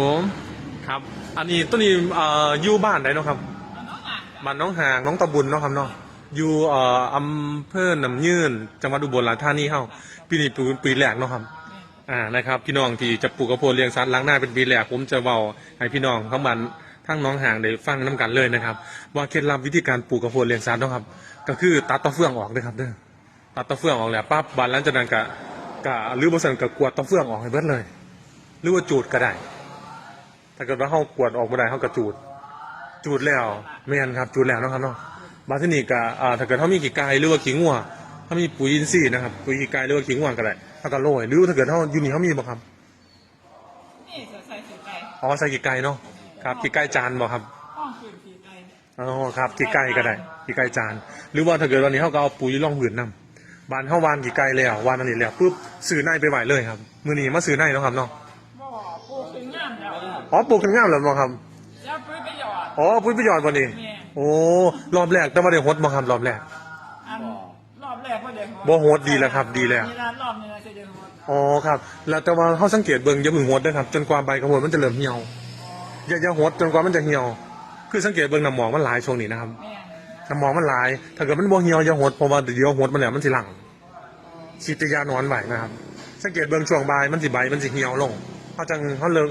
ผมครับ อันนี้ต้นนี้เอ่ออยู่บ้านไหนเนาะครับบ้านน้องหางน้องตะบุญเนาะครับเนาะอยู่เอ่ออำเภอหนำยืนจังหวัดอุบลราชธานีเฮาปีนี้ปีปีแรกเนาะครับอ่านะครับ พี่น้องที่จะปลูกกระโพดเลี้ยงสัตว์ล้างหน้าเป็นปีแรกผมจะเว้าให้พี่น้องทั้งบ้านทั้งน้องหางได้ฟังน้กันเลยนะครับ ว่าเคล็ดลับวิธีการปลูกกระโพดเลี้ยงสัตว์เนาะครับ ก็คือตัดตะเฟืองออกเลยครับเด้อตัดตะเฟืองออกแล้วปั๊บบานหลังจากนั้นก็ก็หรือบ่ซั่นก็กวดตะเฟืองออกให้เบิดเลย หรือว่าจูดก็ได้ ถ้าเกิดว่าเฮากวดออกบ่ได้เฮาก็จูด จูดแล้วแม่นครับ จูดแล้วเนาะครับเนาะบางที่นี่ก็อ่าถ้าเกิดเฮามีขี้ไก่หรือว่าขี้งัวเฮามีปุ๋ยอินทรีย์นะครับ ปุ๋ยขี้ไก่หรือว่าขี้งัวก็ได้เฮาก็โรยหรือถ้าเกิดเฮาอยู่นี่เฮามีบ่ครับนี่จะใส่สีไก่อ๋อใส่ขี้ไก่เนาะครับขี้ไก่จานบ่ครับห้องคือสีไก่อ๋อครับขี้ไก่ก็ได้ขี้ไก่จาน หรือว่าถ้าเกิดวันนี้เฮาก็เอาปุ๋ยร่องหืนนํบานเฮาวานขี้ไก่แล้ววานอันนี้แล้วปุ๊บซื้อในไปไหวเลยครับมื้อนี้มาซื้อในเนาะครับเนาะ อ๋อปลูกกันงามแล้วบ่ครับแล้วปุ๋ยประโยชน์อ๋อปุ๋ยประโยชน์บ่นี่แม่โอ้รอบแรกแต่ว่าได้ฮดบ่ครับรอบแรก อันรอบแรกบ่ได้บ่โหดดีแล้วครับดีแล้ว มีร้านรอบนี้นะจะได้โหดอ๋อครับ แล้วแต่ว่าเขาสังเกตเบิ่งอย่าเพิ่งหดนะครับ จนกว่าใบกระโหดมันจะเริ่มเหี่ยวอย่าอย่าหดจนกว่ามันจะเหี่ยว คือสังเกตเบิ่งน้ำหมอกมันหลายช่วงนี้นะครับแม่น้ำหมอกมันหลาย ถ้าเกิดมันบ่เหี่ยวอย่าหดเพราะว่าเดี๋ยวหดมันแล้วมันสิหลังสิตยานอนไหวนะครับ สังเกตเบิ่งช่วงบ่ายมันสิใบมันสิเหี่ยวลงเขาจังเขาเลิง